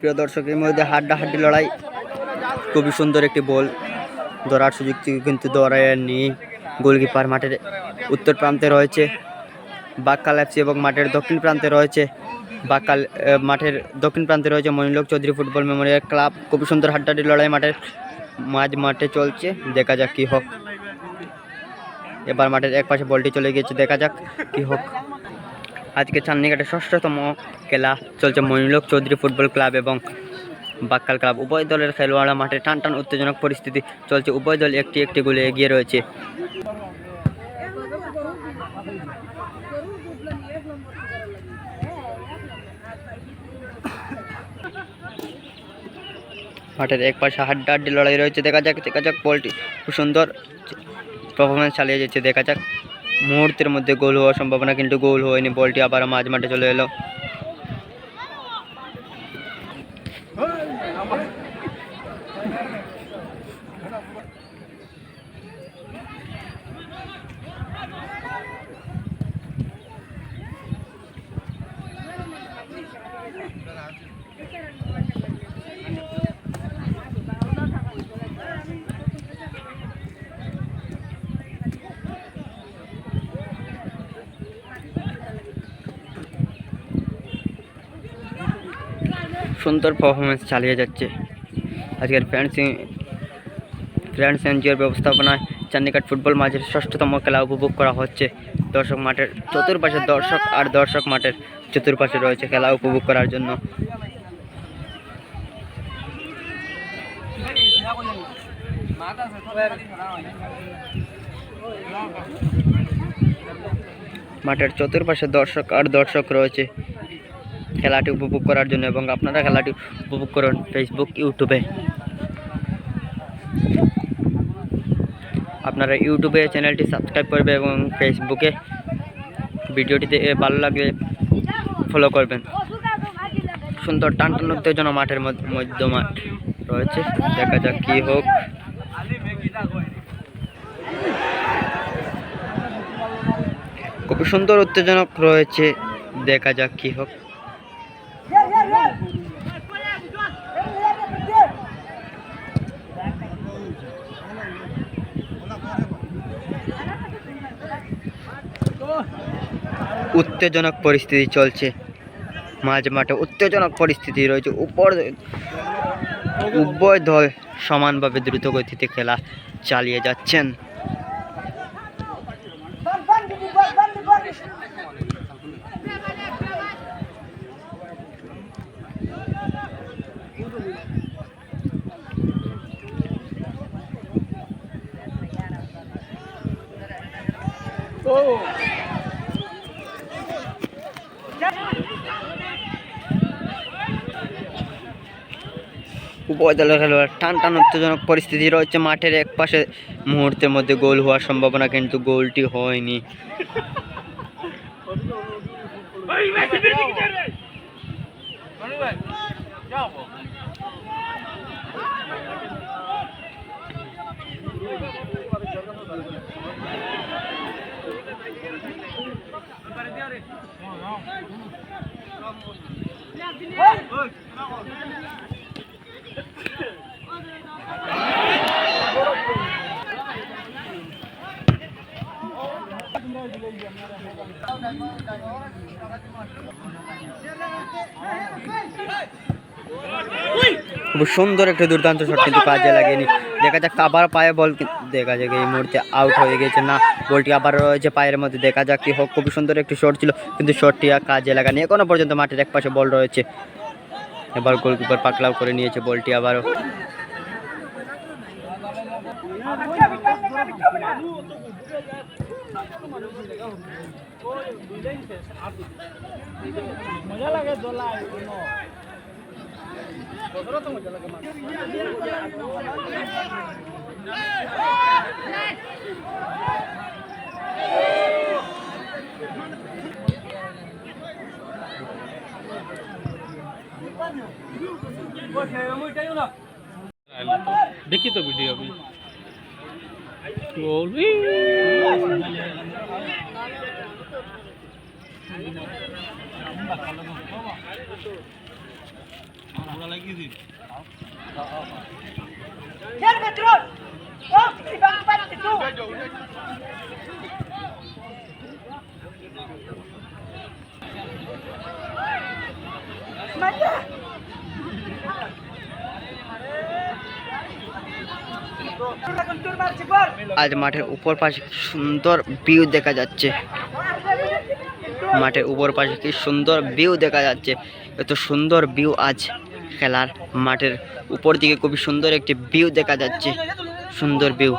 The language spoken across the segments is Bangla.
প্রিয় দর্শকের মধ্যে হাড্ডাহাড্ডি লড়াই। খুবই সুন্দর একটি বল ধরার সুযোগ কিন্তু ধরেনি গোলকিপার মাঠের উত্তর প্রান্তে রয়েছে বাক্কাল এফসি এবং মাঠের দক্ষিণ প্রান্তে রয়েছে বাক্কাল মাঠের দক্ষিণ প্রান্তে রয়েছে মনিলোক চৌধুরী ফুটবল মেমোরিয়াল ক্লাব। খুবই সুন্দর হাড্ডাহাড্ডি লড়াই মাঠের মাঝ মাঠে চলছে। দেখা যাক কি হোক। এবার মাঠের এক পাশে বলটি চলে গিয়েছে, দেখা যাক কি হোক। আজকে চান্দিঘাটে ষষ্ঠতম খেলা চলছে মনিলোক চৌধুরী ফুটবল ক্লাব এবং বাক্কাল ক্লাব। উভয় দলের খেলোয়াড়রা মাঠে টান টান উত্তেজনক পরিস্থিতি চলছে। উভয় দল একটি একটি গোলে এগিয়ে রয়েছে। মাঠের এক পাশে হাড্ডাহাড্ডি লড়াই রয়েছে। দেখা যাক দেখা যাক, বলটি খুব সুন্দর পারফরমেন্স চালিয়ে যাচ্ছে। দেখা যাক। মুহূর্তের মধ্যে গোল হওয়ার সম্ভাবনা কিন্তু গোল হয়নি। বলটি আবার মাঝ মাঠে চলে এলো। সুন্দর পারফরমেন্স চালিয়ে যাচ্ছে। আজকের ফ্রেন্ডস ফ্রেন্ডস এনজিওর ব্যবস্থাপনায় চান্দিঘাট ফুটবল মাঝের ষষ্ঠতম খেলা উপভোগ করা হচ্ছে। দর্শক মাঠের চতুর্পাশে দর্শক আর দর্শক মাঠের চতুর্পাশে রয়েছে খেলা উপভোগ করার জন্য। মাঠের চতুর্পাশে দর্শক আর দর্শক রয়েছে। খেলাটি উপভোগ করার জন্য এবং আপনারা খেলাটি উপভোগ করুন ফেসবুক ইউটিউবে আপনারা ইউটিউবে চ্যানেলটি সাবস্ক্রাইব করবে এবং ফেসবুকে ভিডিওটিতে ভালো লাগলে ফলো করবেন। সুন্দর টান টান উত্তেজনা মাঠের মধ্য মধ্য মাঠ রয়েছে। দেখা যাক কি হোক। খুবই সুন্দর উত্তেজনক রয়েছে। দেখা যাক কি হোক। উত্তেজনক পরিস্থিতি চলছে। মাঝ মাঠে উত্তেজনক পরিস্থিতি রয়েছে। উপর উভয় দল সমানভাবে দ্রুত গতিতে খেলা চালিয়ে যাচ্ছেন। উভয় দলের খেলোয়াড় টান টান উত্তেজনক পরিস্থিতি রয়েছে মাঠের এক পাশে মুহূর্তের মধ্যে গোল হওয়ার সম্ভাবনা কিন্তু গোলটি হয়নি Hey! খুব সুন্দর একটা দুর্দান্ত শট কিন্তু কাজে লাগেনি। দেখা যাক আবার পায়ে বল দেখা যাক এই মুহূর্তে আউট হয়ে গেছে। না বলটি আবার রয়েছে পায়ের মধ্যে। দেখা যাক কি হোক। খুব সুন্দর একটি শট ছিল, কিন্তু শটটি আর কাজে লাগানি এখনও পর্যন্ত মাঠের এক পাশে বল রয়েছে। এবার গোলকিপার পাকলাও করে নিয়েছে বলটি আবারও। মজা লাগে দেখি তো ভিডিও আমি বলবি আজ মাঠের উপর পাশে সুন্দর ভিউ দেখা যাচ্ছে। মাঠের উপর পাশে কি সুন্দর ভিউ দেখা যাচ্ছে। এত সুন্দর ভিউ আজ খেলার মাঠের উপর দিকে খুবই সুন্দর একটি ভিউ দেখা যাচ্ছে। সুন্দর ভিউ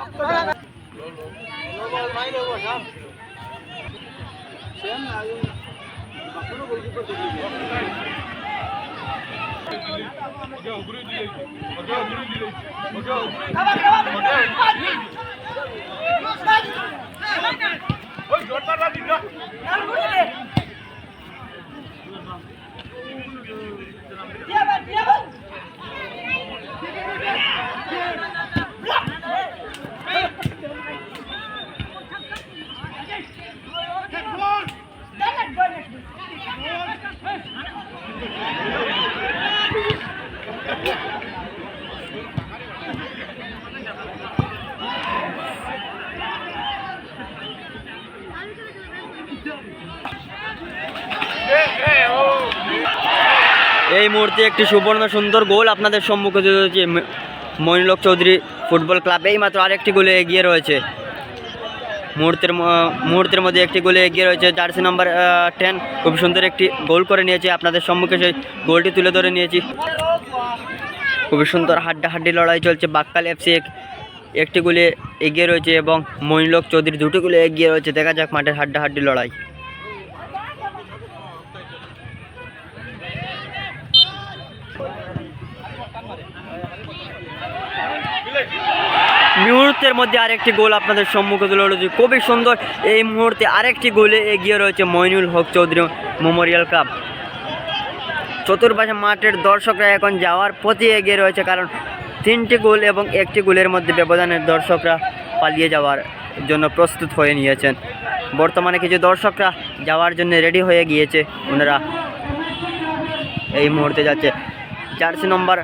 এই মুহূর্তে একটি সুবর্ণ সুন্দর গোল আপনাদের সম্মুখে ম- মনিলোক চৌধুরী ফুটবল ক্লাব এই মাত্র আরেকটি গোলে এগিয়ে রয়েছে। মুহূর্তের মুহূর্তের মধ্যে একটি গোলে এগিয়ে রয়েছে। জার্সি নাম্বার টেন খুব সুন্দর একটি গোল করে নিয়েছে। আপনাদের সম্মুখে সেই গোলটি তুলে ধরে নিয়েছি। খুবই সুন্দর হাড্ডাহাড্ডি লড়াই চলছে। বাক্কাল এফসি একটি গোলে এগিয়ে রয়েছে এবং মনিলোক চৌধুরী দুটি গোলে এগিয়ে রয়েছে। দেখা যাক মাঠের হাড্ডাহাড্ডি লড়াই। মুহূর্তের মধ্যে আরেকটি গোল আপনাদের সম্মুখে তুলে ধরেছি। খুবই সুন্দর। এই মুহূর্তে আরেকটি গোলে এগিয়ে রয়েছে মইনুল হক চৌধুরী মেমোরিয়াল ক্লাব। চতুর্পাশে মাঠের দর্শকরা এখন যাওয়ার পথে এগিয়ে রয়েছে, কারণ তিনটি গোল এবং একটি গোলের মধ্যে ব্যবধানের দর্শকরা পালিয়ে যাওয়ার জন্য প্রস্তুত হয়ে নিয়েছেন। বর্তমানে কিছু দর্শকরা যাওয়ার জন্য রেডি হয়ে গিয়েছে। ওনারা এই মুহূর্তে যাচ্ছে। জার্সি নম্বর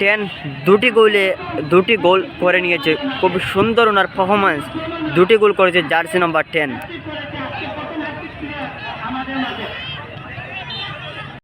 টেন দুটি গোলে, দুটি গোল করে নিয়েছে। খুব সুন্দর ওনার পারফরমেন্স দুটি গোল করেছে জার্সি নম্বর টেন।